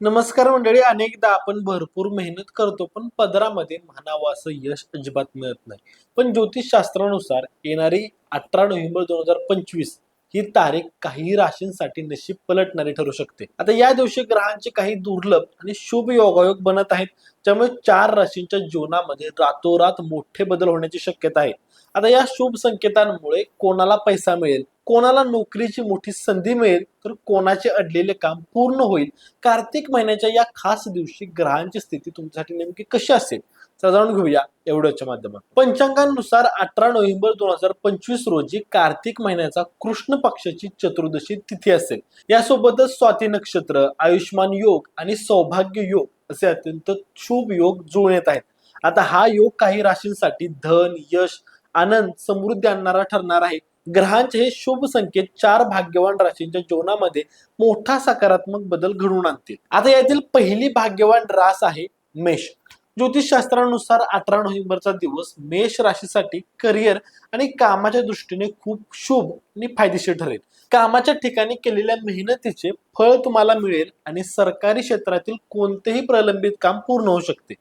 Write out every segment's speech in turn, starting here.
नमस्कार मंडळी अनेकदा आपण भरपूर मेहनत करतो पण पदरामध्ये म्हणावं असं यश अजिबात मिळत नाही. पण ज्योतिषशास्त्रानुसार येणारी अठरा नोव्हेंबर दोन हजार पंचवीस ही तारीख काही राशींसाठी नशीब पलटणारी ठरू शकते. आता या दिवशी ग्रहांचे काही दुर्लभ आणि शुभ योगायोग बनत आहेत त्यामुळे चार राशींच्या जीवनामध्ये रातोरात मोठे बदल होण्याची शक्यता आहे. आता या शुभ संकेतांमुळे कोणाला पैसा मिळेल? कोणाला नोकरीची मोठी संधी मिळेल तर कोणाचे अडलेले काम पूर्ण होईल. कार्तिक महिन्याच्या या खास दिवशी ग्रहांची स्थिती तुमच्यासाठी नेमकी कशी असेल? तर जाणून घेऊया एवढ्याच्या माध्यमात पंचांगानुसार अठरा नोव्हेंबर दोन हजार पंचवीस रोजी कार्तिक महिन्याचा कृष्ण पक्षाची चतुर्दशी तिथी असेल. यासोबतच स्वाती नक्षत्र आयुष्मान योग आणि सौभाग्य योग असे अत्यंत शुभ योग जुळून येत आहेत. आता हा योग काही राशींसाठी धन यश आनंद समृद्धी आणणारा ठरणार आहे. ग्रहांचे हे शुभ संकेत चार भाग्यवान राशींच्या जीवनामध्ये मोठा सकारात्मक बदल घडवून आणतील. आता यातील पहिली भाग्यवान रास आहे मेष. ज्योतिषशास्त्रानुसार अठरा नोव्हेंबरचा दिवस मेष राशीसाठी करिअर आणि कामाच्या दृष्टीने खूप शुभ आणि फायदेशीर ठरेल. कामाच्या ठिकाणी केलेल्या मेहनतीचे फळ तुम्हाला मिळेल आणि सरकारी क्षेत्रातील कोणतेही प्रलंबित काम पूर्ण होऊ शकते.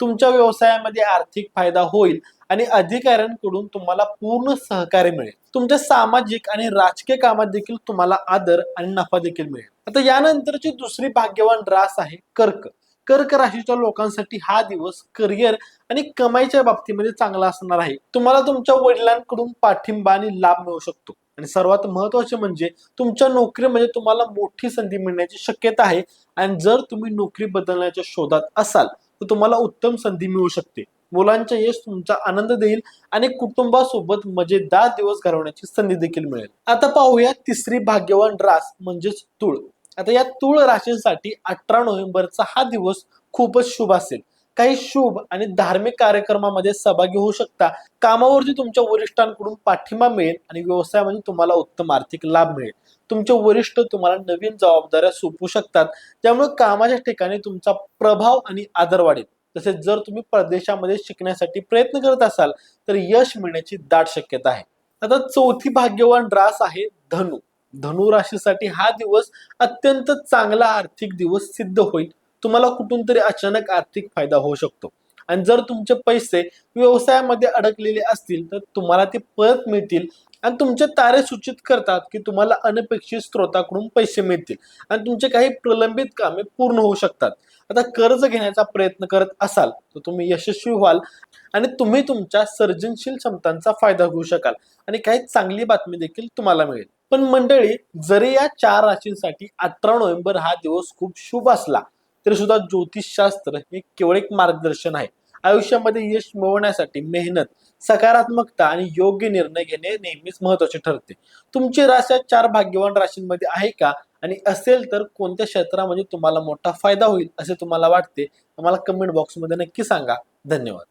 तुमच्या व्यवसायामध्ये आर्थिक फायदा होईल आणि अधिकाऱ्यांकडून तुम्हाला पूर्ण सहकार्य मिळेल. तुमच्या सामाजिक आणि राजकीय कामात देखील तुम्हाला आदर आणि नफा देखील मिळेल. आता यानंतरची दुसरी भाग्यवान रास आहे कर्क. कर्क राशीच्या लोकांसाठी हा दिवस करिअर आणि कमाईच्या बाबतीमध्ये चांगला असणार आहे. तुम्हाला तुमच्या वडिलांकडून पाठिंबा आणि लाभ मिळू शकतो. आणि सर्वात महत्त्वाचे म्हणजे तुमच्या नोकरीमध्ये तुम्हाला मोठी संधी मिळण्याची शक्यता आहे. आणि जर तुम्ही नोकरी बदलण्याच्या शोधात असाल तर तुम्हाला उत्तम संधी मिळू शकते. मुलांच्या यश तुमचा आनंद देईल आणि कुटुंबासोबत मजेदार दिवस घालवण्याची संधी देखील मिळेल. आता पाहूया तिसरी भाग्यवान रास म्हणजेच तुळ. आता या तुळ राशींसाठी अठरा नोव्हेंबरचा हा दिवस खूपच शुभ असेल. काही शुभ आणि धार्मिक कार्यक्रमामध्ये सहभागी होऊ शकता. कामावरती तुमच्या वरिष्ठांकडून पाठिंबा मिळेल आणि व्यवसायामध्ये तुम्हाला उत्तम आर्थिक लाभ मिळेल. तुमचे वरिष्ठ तुम्हाला नवीन जबाबदाऱ्या सोपवू शकतात. त्यामुळे कामाच्या ठिकाणी तुमचा प्रभाव आणि आदर वाढेल. तसेच जर तुम्ही परदेशामध्ये शिकण्यासाठी प्रयत्न करत असाल तर यश मिळण्याची दाट शक्यता आहे. आता चौथी भाग्यवान रास आहे धनु. धनु राशीसाठी हा दिवस अत्यंत चांगला आर्थिक दिवस सिद्ध होईल. तुम्हाला कुठून तरी अचानक आर्थिक फायदा होऊ शकतो. आणि जर तुमचे पैसे व्यवसायामध्ये अडकलेले असतील तर तुम्हाला ते परत मिळतील. आणि तुमचे तारे सूचित करतात की तुम्हाला अनपेक्षित स्रोताकडून पैसे मिळतील. आणि तुमचे काही प्रलंबित कामे पूर्ण होऊ शकतात. आता कर्ज घेण्याचा प्रयत्न करत असाल तर तुम्ही यशस्वी व्हाल आणि तुम्ही तुमच्या सर्जनशील क्षमतांचा फायदा घेऊ शकाल. आणि काही चांगली बातमी देखील तुम्हाला मिळेल. पण मंडळी जरी या चार राशींसाठी अठरा नोव्हेंबर हा दिवस खूप शुभ असला तरी सुद्धा ज्योतिषशास्त्र हे केवळ एक मार्गदर्शन आहे. आयुष्यामध्ये यश मिळवण्यासाठी मेहनत सकारात्मकता आणि योग्य निर्णय घेणे नेहमीच महत्त्वाचे ठरते. तुमची राशी चार भाग्यवान राशींमध्ये आहे का? आणि असेल तर कोणत्या क्षेत्रामध्ये तुम्हाला मोठा फायदा होईल असे तुम्हाला वाटते? आम्हाला कमेंट बॉक्समध्ये नक्की सांगा. धन्यवाद.